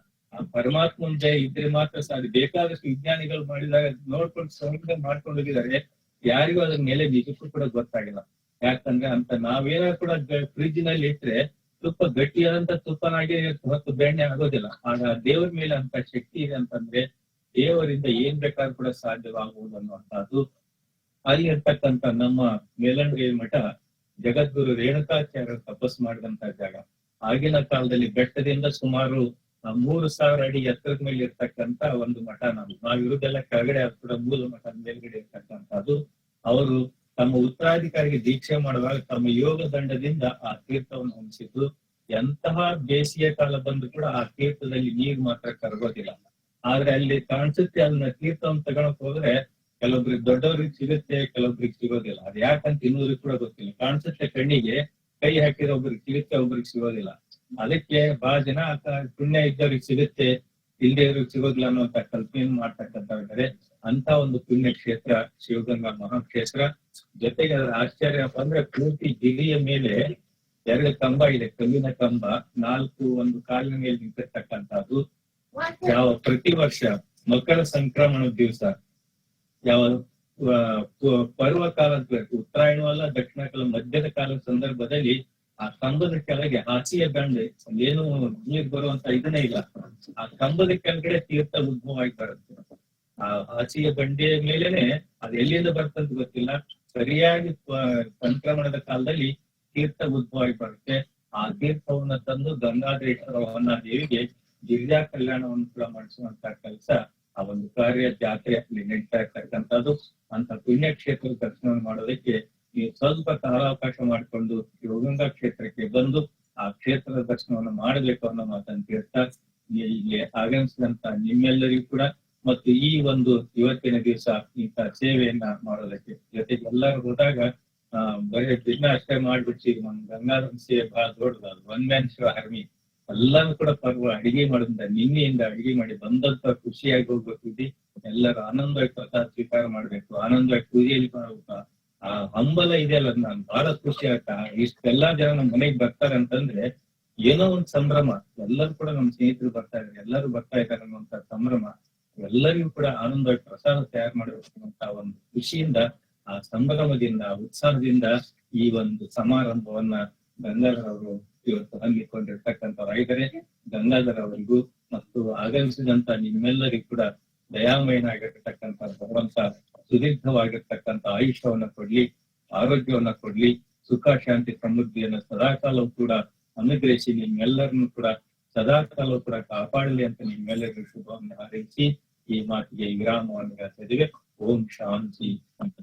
ಪರಮಾತ್ಮನ ಜಯ ಇದ್ರೆ ಮಾತ್ರ ಸಾಧ್ಯ. ಬೇಕಾದಷ್ಟು ವಿಜ್ಞಾನಿಗಳು ಮಾಡಿದಾಗ ನೋಡ್ಕೊಂಡು ಸಂಗ್ರಹ ಮಾಡ್ಕೊಂಡು ಹೋಗಿದ್ದಾರೆ. ಯಾರಿಗೂ ಅದ್ರ ಮೇಲೆ ನಿಜಕ್ಕೂ ಕೂಡ ಗೊತ್ತಾಗಿಲ್ಲ. ಯಾಕಂದ್ರೆ ಅಂತ ನಾವೇನಾದ್ರು ಕೂಡ ಫ್ರಿಜ್ನಲ್ಲಿ ಇಟ್ರೆ ತುಪ್ಪ ಗಟ್ಟಿಯಾದಂತ ತುಪ್ಪನಾಗಿ ಹೊತ್ತು ಬೆಣ್ಣೆ ಆಗೋದಿಲ್ಲ. ಆಗ ದೇವರ ಮೇಲೆ ಅಂತ ಶಕ್ತಿ ಇದೆ ಅಂತಂದ್ರೆ ದೇವರಿಂದ ಏನ್ ಬೇಕಾದ್ರೂ ಕೂಡ ಸಾಧ್ಯವಾಗುವುದು ಅನ್ನುವಂತಹದ್ದು ಅಲ್ಲಿ ಇರ್ತಕ್ಕಂತ ನಮ್ಮ ಮೇಲಂಗೇರಿ ಮಠ ಜಗದ್ಗುರು ರೇಣುಕಾಚಾರ್ಯರು ತಪಸ್ ಮಾಡಿದಂತ ಜಾಗ. ಆಗಿನ ಕಾಲದಲ್ಲಿ ಬೆಟ್ಟದಿಂದ ಸುಮಾರು ಮೂರು ಸಾವಿರ ಅಡಿ ಎತ್ತರದ ಮೇಲೆ ಇರ್ತಕ್ಕಂತ ಒಂದು ಮಠ ನಾವು. ನಾವು ಇರುವುದೆಲ್ಲ ಕೆಳಗಡೆ ಆಗ್ತದೆ ಮೂಲ ಮಠ ಮೇಲ್ಗಡೆ ಇರ್ತಕ್ಕಂಥದ್ದು ಅವರು ತಮ್ಮ ಉತ್ತರಾಧಿಕಾರಿಗೆ ದೀಕ್ಷೆ ಮಾಡುವಾಗ ತಮ್ಮ ಯೋಗ ದಂಡದಿಂದ ಆ ತೀರ್ಥವನ್ನು ಹೊಂದಿಸಿದ್ದು ಎಂತಹ ಬೇಸಿಗೆ ಕಾಲ ಬಂದು ಕೂಡ ಆ ತೀರ್ಥದಲ್ಲಿ ನೀರು ಮಾತ್ರ ಕರಗೋದಿಲ್ಲ. ಆದ್ರೆ ಅಲ್ಲಿ ಕಾಣಿಸುತ್ತೆ ಅದನ್ನ ತೀರ್ಥವನ್ನು ತಗೊಳಕ್ ಹೋದ್ರೆ ಕೆಲವೊಬ್ರಿಗೆ ದೊಡ್ಡವ್ರಿಗೆ ಸಿಗುತ್ತೆ, ಕೆಲವೊಬ್ರಿಗೆ ಸಿಗೋದಿಲ್ಲ. ಅದ್ ಯಾಕಂತ ಇನ್ನೂರಿಗೆ ಕೂಡ ಗೊತ್ತಿಲ್ಲ. ಕಾಣಿಸುತ್ತೆ ಕಣ್ಣಿಗೆ, ಕೈ ಹಾಕಿರೋ ಒಬ್ರಿಗೆ ಸಿಗುತ್ತೆ, ಒಬ್ರಿಗೆ ಸಿಗೋದಿಲ್ಲ. ಅದಕ್ಕೆ ಬಹಳ ಜನ ಪುಣ್ಯ ಇದ್ದವ್ರಿಗೆ ಸಿಗುತ್ತೆ ಇಲ್ಲದೆ ಇದ್ರಿಗೆ ಸಿಗೋದಿಲ್ಲ ಅನ್ನೋಂತ ಕಲ್ಪನೆಯನ್ನು ಮಾಡ್ತಕ್ಕಂಥವ್ರಿದ್ದಾರೆ ಅಂತ ಒಂದು ಪುಣ್ಯ ಕ್ಷೇತ್ರ, ಶಿವಗಂಗಾ ಮಹಾಕ್ಷೇತ್ರ. ಜೊತೆಗೆ ಅದರ ಆಶ್ಚರ್ಯ ಅಂದ್ರೆ ಪೂರ್ತಿ ಗಿರಿಯ ಮೇಲೆ ಎರಡು ಕಂಬ ಇದೆ, ಕಲ್ಲಿನ ಕಂಬ. ನಾಲ್ಕು ಒಂದು ಕಾಲಿನ ಮೇಲೆ ನಿಂತಿರ್ತಕ್ಕಂಥದ್ದು. ಯಾವ ಪ್ರತಿ ವರ್ಷ ಮಕರ ಸಂಕ್ರಮಣದ ದಿವಸ. ಯಾವ ಪರ್ವ ಕಾಲ ಅಂತ ಉತ್ತರಾಯಣವಲ್ಲ ದಕ್ಷಿಣ ಕಾಲ ಮಧ್ಯದ ಕಾಲದ ಸಂದರ್ಭದಲ್ಲಿ ಆ ಕಂಬದ ಕೆಳಗೆ ಆಚೆಯ ಬಂಡೆ, ಏನು ನೀರ್ ಬರುವಂತ ಇದನ್ನೇ ಇಲ್ಲ. ಆ ಕಂಬದ ಕೆಳಗಡೆ ತೀರ್ಥ ಉದ್ಭವವಾಗಿ ಬರುತ್ತೆ. ಆ ಆಚೆಯ ಬಂಡೆಯ ಮೇಲೆನೆ ಅದು ಎಲ್ಲಿಂದ ಬರ್ತಂತ ಗೊತ್ತಿಲ್ಲ. ಸರಿಯಾಗಿ ಸಂಕ್ರಮಣದ ಕಾಲದಲ್ಲಿ ತೀರ್ಥ ಉದ್ಭವವಾಗಿ ಬರುತ್ತೆ. ಆ ತೀರ್ಥವನ್ನ ತಂದು ಗಂಗಾಧರೇಶ್ವರ ದೇವಿಗೆ ಗಿರಿಜಾ ಕಲ್ಯಾಣವನ್ನು ಕೂಡ ಮಾಡಿಸುವಂತ ಕೆಲಸ ಆ ಒಂದು ಕಾರ್ಯ ಜಾತ್ರೆ ಅಲ್ಲಿ ನಡೀತಾ ಇರ್ತಕ್ಕಂಥದ್ದು. ಅಂತ ಪುಣ್ಯ ಕ್ಷೇತ್ರ ದರ್ಶನ ಮಾಡೋದಕ್ಕೆ ನೀವು ಸ್ವಲ್ಪ ಕಾಲಾವಕಾಶ ಮಾಡಿಕೊಂಡು ಶಿವಗಂಗಾ ಕ್ಷೇತ್ರಕ್ಕೆ ಬಂದು ಆ ಕ್ಷೇತ್ರದ ದರ್ಶನವನ್ನು ಮಾಡಬೇಕು ಅನ್ನೋ ಮಾತನ್ನು ಕೇಳ್ತಾ ಇಲ್ಲಿ ಆಗಮಿಸಿದಂತ ನಿಮ್ಮೆಲ್ಲರಿಗೂ ಕೂಡ ಮತ್ತು ಈ ಒಂದು ಇವತ್ತಿನ ದಿವಸ ಇಂಥ ಸೇವೆಯನ್ನ ಮಾಡೋದಕ್ಕೆ ಜೊತೆಗೆ ಎಲ್ಲರೂ ಹೋದಾಗ, ಆ, ಬರೀ ದಿನ ಅಷ್ಟೇ ಮಾಡ್ಬಿಟ್ಟು ನಮ್ ಗಂಗಾಧರ ಸೇವೆ ಬಹಳ ದೊಡ್ಡದು ಒನ್ ಮ್ಯಾನ್ ಶಿವ ಹರ್ಮಿ ಎಲ್ಲಾನು ಕೂಡ ಪರ್ವ ಅಡಿಗೆ ಮಾಡೋದ್ರಿಂದ, ನಿನ್ನೆಯಿಂದ ಅಡಿಗೆ ಮಾಡಿ ಬಂದಂತ ಖುಷಿಯಾಗಿ ಹೋಗ್ಬೇಕು. ಎಲ್ಲರೂ ಆನಂದವಾಗಿ ಪ್ರಸಾದ ಸ್ವೀಕಾರ ಮಾಡ್ಬೇಕು, ಆನಂದವಾಗಿ ಪೂಜೆಯಲ್ಲಿ ಮಾಡ್ಬೇಕು ಆ ಹಂಬಲ ಇದೆಯಲ್ಲ ಅದ್ ನಾನ್ ಬಹಳ ಖುಷಿ ಆಗ್ತಾ ಇಷ್ಟೆಲ್ಲಾ ಜನ ನಮ್ಮ ಮನೆಗ್ ಬರ್ತಾರೆ ಅಂತಂದ್ರೆ ಏನೋ ಒಂದ್ ಸಂಭ್ರಮ. ಎಲ್ಲರೂ ಕೂಡ ನಮ್ಮ ಸ್ನೇಹಿತರು ಬರ್ತಾ ಇದ್ದಾರೆ, ಎಲ್ಲರೂ ಬರ್ತಾ ಇದ್ದಾರೆ ಅನ್ನುವಂತ ಸಂಭ್ರಮ. ಎಲ್ಲರಿಗೂ ಕೂಡ ಆನಂದ ಪ್ರಸಾದ ತಯಾರು ಅನ್ನುವಂತ ಒಂದು ಖುಷಿಯಿಂದ, ಆ ಸಂಭ್ರಮದಿಂದ, ಉತ್ಸಾಹದಿಂದ ಈ ಒಂದು ಸಮಾರಂಭವನ್ನ ಗಂಗಾಧರ್ ಅವರು ಇವತ್ತು ಹಮ್ಮಿಕೊಂಡಿರ್ತಕ್ಕಂಥವರಾಗಿದ್ದಾರೆ ಗಂಗಾಧರ್ ಅವರಿಗೂ ಮತ್ತು ಆಗಮಿಸಿದಂತ ನಿಮ್ಮೆಲ್ಲರಿಗೂ ಕೂಡ ದಯಾಮಯನಾಗಿರ್ತಕ್ಕಂಥ ಭಗವಂತ ಸುದೀರ್ಘವಾಗಿರ್ತಕ್ಕಂಥ ಆಯುಷ್ಯವನ್ನ ಕೊಡ್ಲಿ, ಆರೋಗ್ಯವನ್ನ ಕೊಡ್ಲಿ, ಸುಖ, ಶಾಂತಿ, ಸಮೃದ್ಧಿಯನ್ನ ಸದಾಕಾಲವೂ ಕೂಡ ಅನುಗ್ರಹಿಸಿ ನಿಮ್ಮೆಲ್ಲರನ್ನು ಕೂಡ ಸದಾಕಾಲವೂ ಕಾಲ ಕೂಡ ಕಾಪಾಡಲಿ ಅಂತ ನಿಮ್ಮೆಲ್ಲರಿಗೂ ಶುಭವನ್ನು ಹಾರೈಸಿ ಈ ಮಾತಿಗೆ ವಿರಾಮವನ್ನು ಹೇಳ್ತಾ ಇದ್ದೀವಿ ಓಂ ಶಾಂತಿ ಅಂತ